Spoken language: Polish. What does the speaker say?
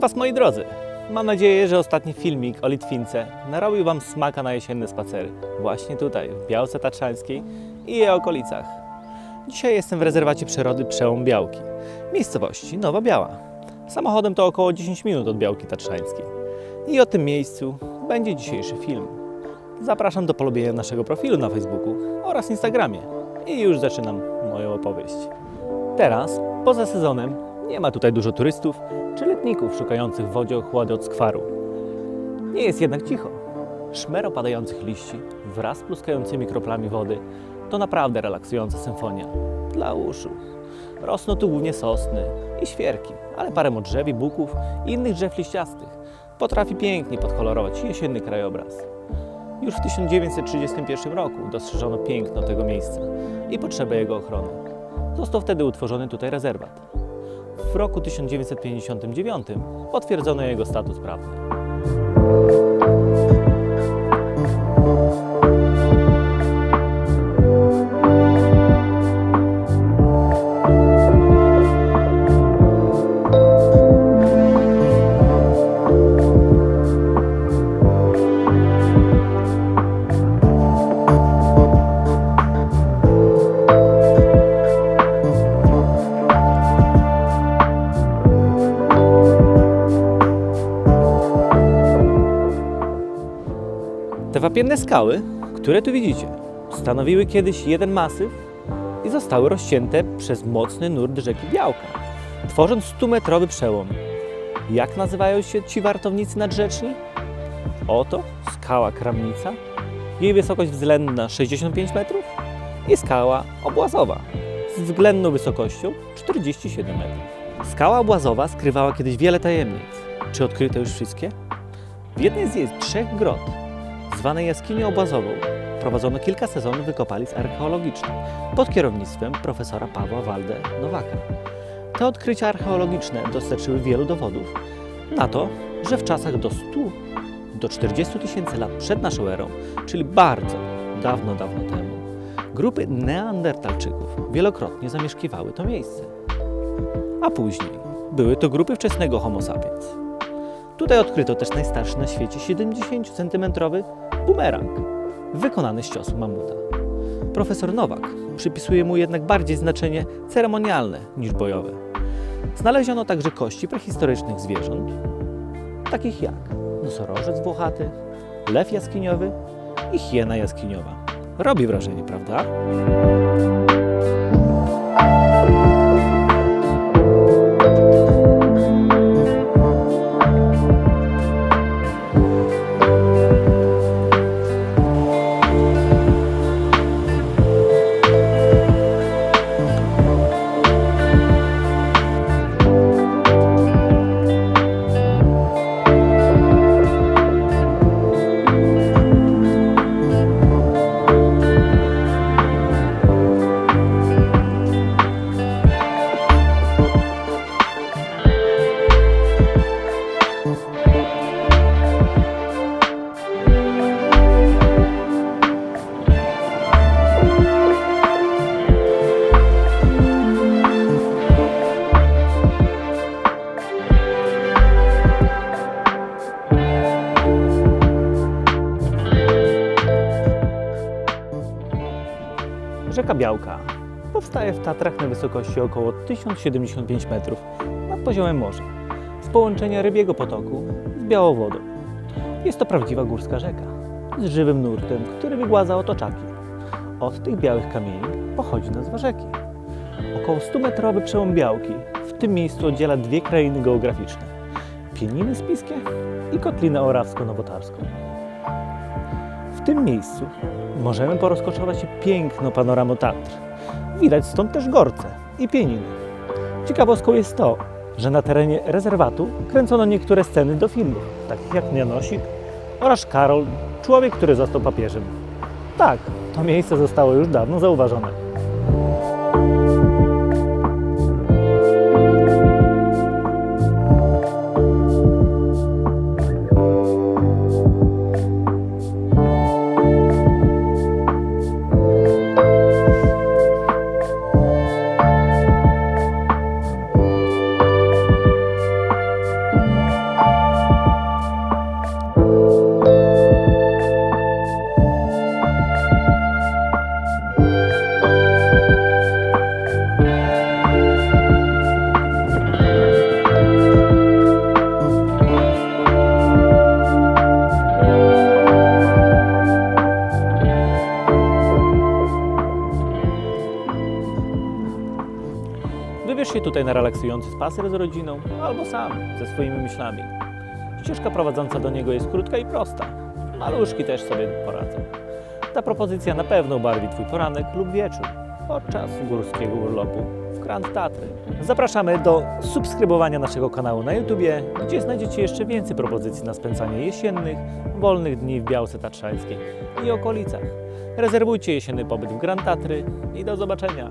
Was moi drodzy. Mam nadzieję, że ostatni filmik o Litwince narobił Wam smaka na jesienne spacery. Właśnie tutaj, w Białce Tatrzańskiej i jej okolicach. Dzisiaj jestem w rezerwacie przyrody Przełom Białki, miejscowości Nowa Biała. Samochodem to około 10 minut od Białki Tatrzańskiej. I o tym miejscu będzie dzisiejszy film. Zapraszam do polubienia naszego profilu na Facebooku oraz Instagramie. I już zaczynam moją opowieść. Teraz, poza sezonem, nie ma tutaj dużo turystów czy letników szukających w wodzie ochłady od skwaru. Nie jest jednak cicho. Szmer opadających liści wraz z pluskającymi kroplami wody to naprawdę relaksująca symfonia dla uszu. Rosną tu głównie sosny i świerki, ale parę modrzewi, buków i innych drzew liściastych potrafi pięknie podkolorować jesienny krajobraz. Już w 1931 roku dostrzeżono piękno tego miejsca i potrzebę jego ochrony. Został wtedy utworzony tutaj rezerwat. W roku 1959 potwierdzono jego status prawny. Te wapienne skały, które tu widzicie, stanowiły kiedyś jeden masyw i zostały rozcięte przez mocny nurt rzeki Białka, tworząc 100-metrowy przełom. Jak nazywają się ci wartownicy nadrzeczni? Oto skała Kramnica, jej wysokość względna 65 metrów i skała Obłazowa z względną wysokością 47 metrów. Skała Obłazowa skrywała kiedyś wiele tajemnic. Czy odkryto już wszystkie? W jednej z jej trzech grot zwanej jaskinią obłazową prowadzono kilka sezonów wykopalisk archeologicznych pod kierownictwem profesora Pawła Walde Nowaka. Te odkrycia archeologiczne dostarczyły wielu dowodów na to, że w czasach do 100 do 40 tysięcy lat przed naszą erą, czyli bardzo dawno, dawno temu, grupy neandertalczyków wielokrotnie zamieszkiwały to miejsce. A później były to grupy wczesnego Homo sapiens. Tutaj odkryto też najstarszy na świecie 70-centymetrowy bumerang, wykonany z ciosu mamuta. Profesor Nowak przypisuje mu jednak bardziej znaczenie ceremonialne niż bojowe. Znaleziono także kości prehistorycznych zwierząt, takich jak nosorożec włochaty, lew jaskiniowy i hiena jaskiniowa. Robi wrażenie, prawda? Białka powstaje w Tatrach na wysokości około 1075 metrów nad poziomem morza z połączenia rybiego potoku z Białowodą. Jest to prawdziwa górska rzeka z żywym nurtem, który wygładza otoczaki. Od tych białych kamieni pochodzi nazwa rzeki. Około 100-metrowy przełom Białki w tym miejscu oddziela dwie krainy geograficzne. Pieniny Spiskie i Kotlinę Orawsko-Nowotarską. W tym miejscu możemy porozkoszować się piękną panoramą Tatr. Widać stąd też Gorce i Pieniny. Ciekawostką jest to, że na terenie rezerwatu kręcono niektóre sceny do filmów, takich jak Janosik oraz Karol, człowiek, który został papieżem. Tak, to miejsce zostało już dawno zauważone. Się tutaj na relaksujący spacer z rodziną albo sam ze swoimi myślami. Ścieżka prowadząca do niego jest krótka i prosta. Maluszki też sobie poradzą. Ta propozycja na pewno ubarwi Twój poranek lub wieczór podczas górskiego urlopu w Grand Tatry. Zapraszamy do subskrybowania naszego kanału na YouTubie, gdzie znajdziecie jeszcze więcej propozycji na spędzanie jesiennych, wolnych dni w Białce Tatrzańskiej i okolicach. Rezerwujcie jesienny pobyt w Grand Tatry i do zobaczenia.